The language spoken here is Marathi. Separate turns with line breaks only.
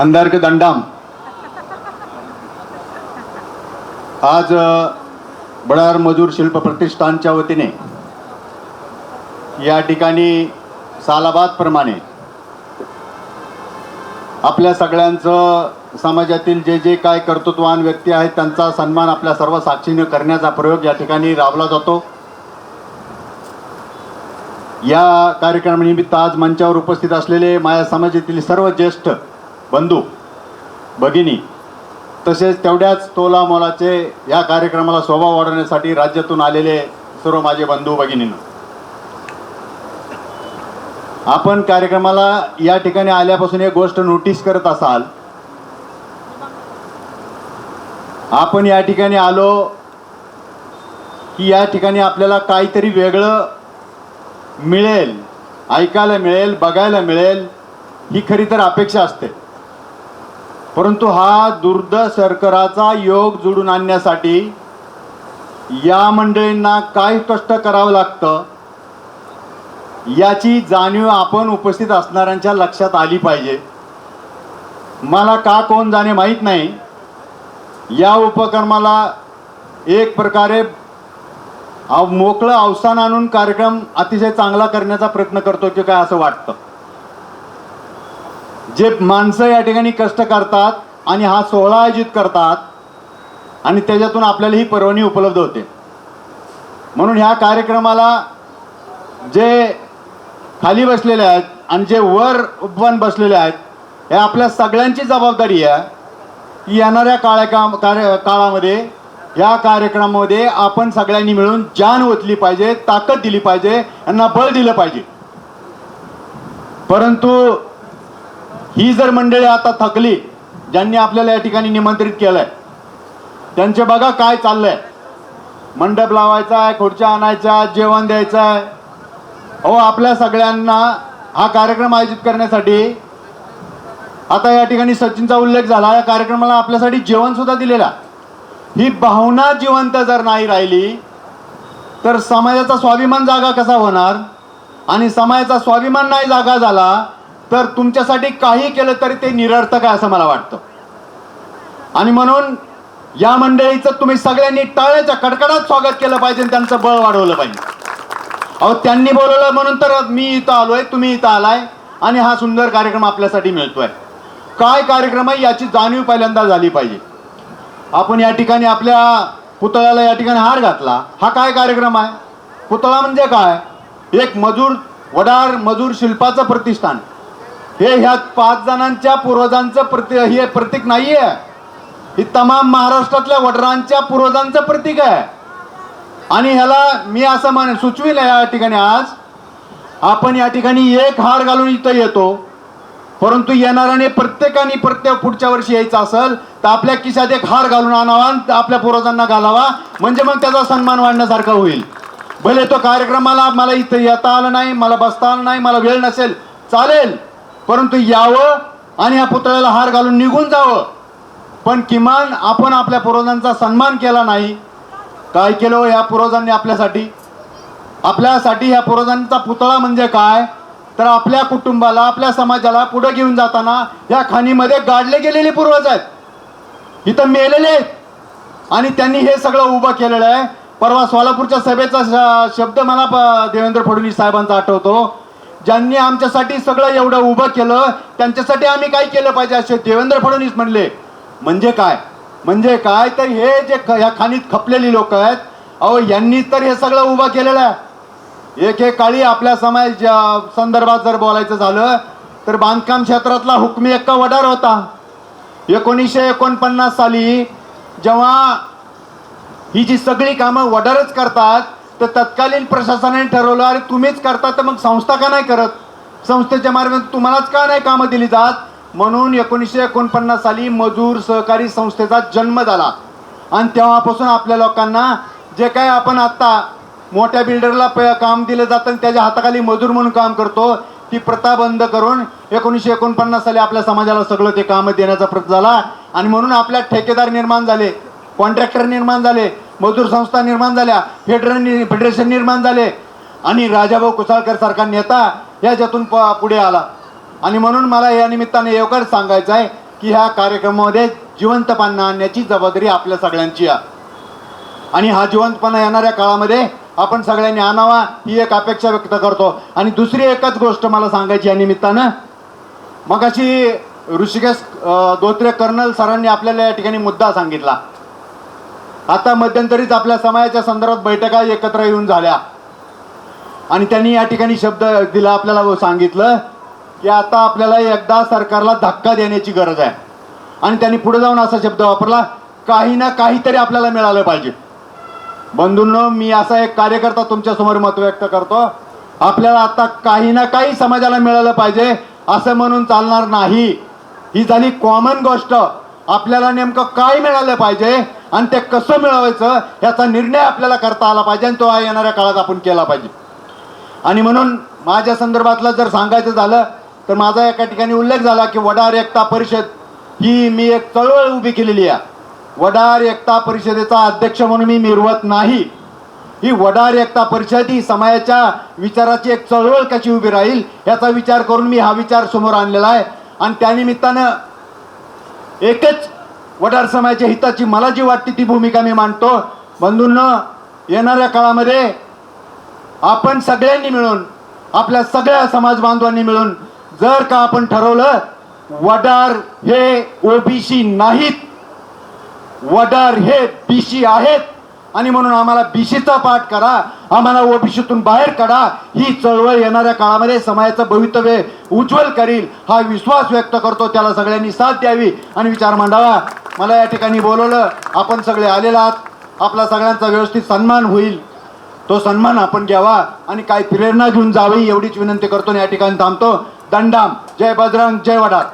अंधारक दंडाम. आज बडार मजूर शिल्प प्रतिष्ठानच्या वतीने या ठिकाणी सालाबादप्रमाणे आपल्या सगळ्यांचं समाजातील जे जे काय कर्तृत्वान व्यक्ती आहेत त्यांचा सन्मान आपल्या सर्व साक्षीने करण्याचा प्रयोग या ठिकाणी राबला जातो. या कार्यक्रमानिमित्त आज मंचावर उपस्थित असलेले माझ्या समाजातील सर्व ज्येष्ठ बंधू भगिनी तसेच तेवढ्याच तोला मोलाचे या कार्यक्रमाला शोभा वाढवण्यासाठी राज्यातून आलेले सर्व माझे बंधू भगिनीनं. आपण कार्यक्रमाला या ठिकाणी आल्यापासून एक गोष्ट नोटीस करत असाल. आपण या ठिकाणी आलो की या ठिकाणी आपल्याला काहीतरी वेगळं मिळेल ऐकायला मिळेल बघायला मिळेल ही खरी तर अपेक्षा असते. परंतु हा दुर्द सरकाराचा योग जुडून आणण्यासाठी या मंडळींना काय कष्ट करावं लागतं याची जाणीव आपण उपस्थित असणाऱ्यांच्या लक्षात आली पाहिजे. मला का कोण जाणे माहीत नाही. या उपक्रमाला एक प्रकारे अव मोकळं अवसान आणून कार्यक्रम अतिशय चांगला करण्याचा प्रयत्न करतो की काय असं वाटतं. जे माणसं या ठिकाणी कष्ट करतात आणि हा सोहळा आयोजित करतात आणि त्याच्यातून आपल्याला ही परवानगी उपलब्ध होते. म्हणून ह्या कार्यक्रमाला जे खाली बसलेले आहेत आणि जे वर उपवन बसलेले आहेत हे आपल्या सगळ्यांची जबाबदारी आहे की येणाऱ्या काळ्या काम कार्य काळामध्ये या कार्यक्रमामध्ये आपण सगळ्यांनी मिळून जान ओतली पाहिजे ताकद दिली पाहिजे यांना बळ दिलं पाहिजे. परंतु ही जर मंडळी आता थकली ज्यांनी आपल्याला या ठिकाणी निमंत्रित केलंय त्यांचे बघा काय चाललंय. मंडप लावायचा आहे खुर्च्या आणायच्या जेवण द्यायचं आहे अहो आपल्या सगळ्यांना हा कार्यक्रम आयोजित करण्यासाठी आता या ठिकाणी सचिनचा उल्लेख झाला. या कार्यक्रमाला आपल्यासाठी जेवण सुद्धा दिलेला ही भावना जिवंत जर नाही राहिली तर समाजाचा स्वाभिमान जागा कसा होणार? आणि समाजाचा स्वाभिमान नाही जागा झाला तर तुमच्यासाठी काही केलं तरी ते निरर्थक आहे असं मला वाटतं. आणि म्हणून या मंडळीचं तुम्ही सगळ्यांनी टाळ्याच्या कडकडात स्वागत केलं पाहिजे आणि त्यांचं बळ वाढवलं पाहिजे. अहो त्यांनी बोलवलं म्हणून तर मी इथं आलोय तुम्ही इथं आलाय आणि हा सुंदर कार्यक्रम आपल्यासाठी मिळतोय. काय कार्यक्रम आहे याची जाणीव पहिल्यांदा झाली पाहिजे. आपण या ठिकाणी आपल्या पुतळ्याला या ठिकाणी हार घातला. हा काय कार्यक्रम आहे? पुतळा म्हणजे काय? एक मजूर वडार मजूर शिल्पाचं प्रतिष्ठान. हे ह्या पाच जणांच्या पूर्वजांचं प्रति हे प्रतीक नाही आहे ही तमाम महाराष्ट्रातल्या वडरांच्या पूर्वजांचं प्रतीक आहे. आणि ह्याला मी असं मान सुचविल या ठिकाणी आज आपण या ठिकाणी एक हार घालून इथं येतो. परंतु येणाऱ्याने प्रत्येकाने प्रत्येक पुढच्या वर्षी यायचं असेल तर आपल्या खिशात एक हार घालून आणावा आणि आपल्या पूर्वजांना घालावा. म्हणजे मग त्याचा सन्मान वाढण्यासारखा होईल. भले तो कार्यक्रमाला मला इथं येता आलं नाही मला बसता आलं नाही मला वेळ नसेल चालेल. परंतु यावं आणि या पुतळ्याला हार घालून निघून जावं. पण किमान आपण आपल्या पूर्वजांचा सन्मान केला नाही. काय केलं हो या पूर्वजांनी आपल्यासाठी? आपल्यासाठी ह्या पूर्वजांचा पुतळा म्हणजे काय? तर आपल्या कुटुंबाला आपल्या समाजाला पुढे घेऊन जाताना या खाणीमध्ये गाडले गेलेले पूर्वज आहेत. इथं मेलेले आहेत. आणि त्यांनी हे सगळं उभं केलेलं आहे. परवा सोलापूरच्या सभेचा श- शब्द मला देवेंद्र फडणवीस साहेबांचा आठवतो. ज्यांनी आमच्यासाठी सगळं एवढं उभं केलं त्यांच्यासाठी आम्ही काय केलं पाहिजे? असे देवेंद्र फडणवीस म्हणले. म्हणजे काय? म्हणजे काय? तर हे जे ख- ह्या खाणीत खपलेली लोक आहेत अहो यांनी तर हे सगळं उभं केलेलं आहे. एक एक काळी आपल्या समाज संदर्भात जर बोलायचं झालं तर बांधकाम क्षेत्रातला हुकमी एक्का वडार होता. एकोणीसशे एकोणपन्नास साली जेव्हा ही जी सगळी कामं वडारच करतात तर तत्कालीन प्रशासनाने ठरवलं अरे तुम्हीच करता तर मग संस्था का नाही करत? संस्थेच्या मार्फत तुम्हालाच का नाही कामं दिली जात? म्हणून एकोणीसशे एकोणपन्नास साली मजूर सहकारी संस्थेचा जन्म झाला. आणि तेव्हापासून आपल्या लोकांना जे काय आपण आत्ता मोठ्या बिल्डरला प काम दिलं जातं आणि त्याच्या हाताखाली मजूर म्हणून काम करतो ती प्रथा बंद करून एकोणीसशे एकोणपन्नास साली आपल्या समाजाला सगळं ते कामं देण्याचा प्रयत्न झाला. आणि म्हणून आपल्या ठेकेदार निर्माण झाले कॉन्ट्रॅक्टर निर्माण झाले. मजदूर संस्था निर्माण झाल्या फेडरल फेडरेशन निर्माण झाले. आणि राजाभाऊ कुसाळकर सारखा नेता याच्यातून प पुढे आला. आणि म्हणून मला या निमित्ताने एवढंच सांगायचं आहे की ह्या कार्यक्रमामध्ये जिवंतपणा आणण्याची जबाबदारी आपल्या सगळ्यांची आहे. आणि हा जिवंतपणा येणाऱ्या काळामध्ये आपण सगळ्यांनी आणावा ही एक अपेक्षा व्यक्त करतो. आणि दुसरी एकच गोष्ट मला सांगायची या निमित्तानं. मग अशी ऋषिकेश धोत्रे कर्नल सरांनी आपल्याला या ठिकाणी मुद्दा सांगितला. आता मध्यंतरीच आपल्या समाजाच्या संदर्भात बैठका एकत्र येऊन झाल्या. आणि त्यांनी या ठिकाणी शब्द दिला आपल्याला सांगितलं की आता आपल्याला एकदा सरकारला धक्का देण्याची गरज आहे. आणि त्यांनी पुढे जाऊन असा शब्द वापरला काही ना काहीतरी आपल्याला मिळालं पाहिजे. बंधूंनो मी असा एक कार्यकर्ता तुमच्यासमोर मत व्यक्त करतो आपल्याला आता काही ना काही समाजाला मिळालं पाहिजे असं म्हणून चालणार नाही. ही झाली कॉमन गोष्ट. आपल्याला नेमकं काय मिळालं पाहिजे आणि ते कसं मिळवायचं याचा निर्णय आपल्याला करता आला पाहिजे आणि तो येणाऱ्या काळात आपण केला पाहिजे. आणि म्हणून माझ्या संदर्भातलं जर सांगायचं झालं तर माझा एका ठिकाणी उल्लेख झाला की वडार एकता परिषद ही मी एक चळवळ उभी केलेली आहे. वडार एकता परिषदेचा अध्यक्ष म्हणून मी मिरवत नाही. ही वडार एकता परिषद ही समाजाच्या विचाराची एक चळवळ कशी उभी राहील याचा विचार करून मी हा विचार समोर आणलेला आहे. आणि त्यानिमित्तानं एकच वडार समाजाच्या हिताची मला जी वाटते ती भूमिका मी मांडतो. बंधूंनो येणाऱ्या काळामध्ये आपण सगळ्यांनी मिळून आपल्या सगळ्या समाज बांधवांनी मिळून जर का आपण ठरवलं वडार हे ओबीसी नाहीत. वडार हे बीसी आहेत. आणि म्हणून आम्हाला बीसीचा पाठ करा आम्हाला ओबीसीतून बाहेर काढा. ही चळवळ येणाऱ्या काळामध्ये समाजाचं भवितव्य उज्ज्वल करील हा विश्वास व्यक्त करतो. त्याला सगळ्यांनी साथ द्यावी. आणि विचार मांडावा. मला या ठिकाणी बोलवलं. आपण सगळे आलेला आहात. आपला सगळ्यांचा व्यवस्थित सन्मान होईल. तो सन्मान आपण घ्यावा आणि काही प्रेरणा घेऊन जावी एवढीच विनंती करतो आणि या ठिकाणी थांबतो. दंडाम. जय बजरंग. जय वडार.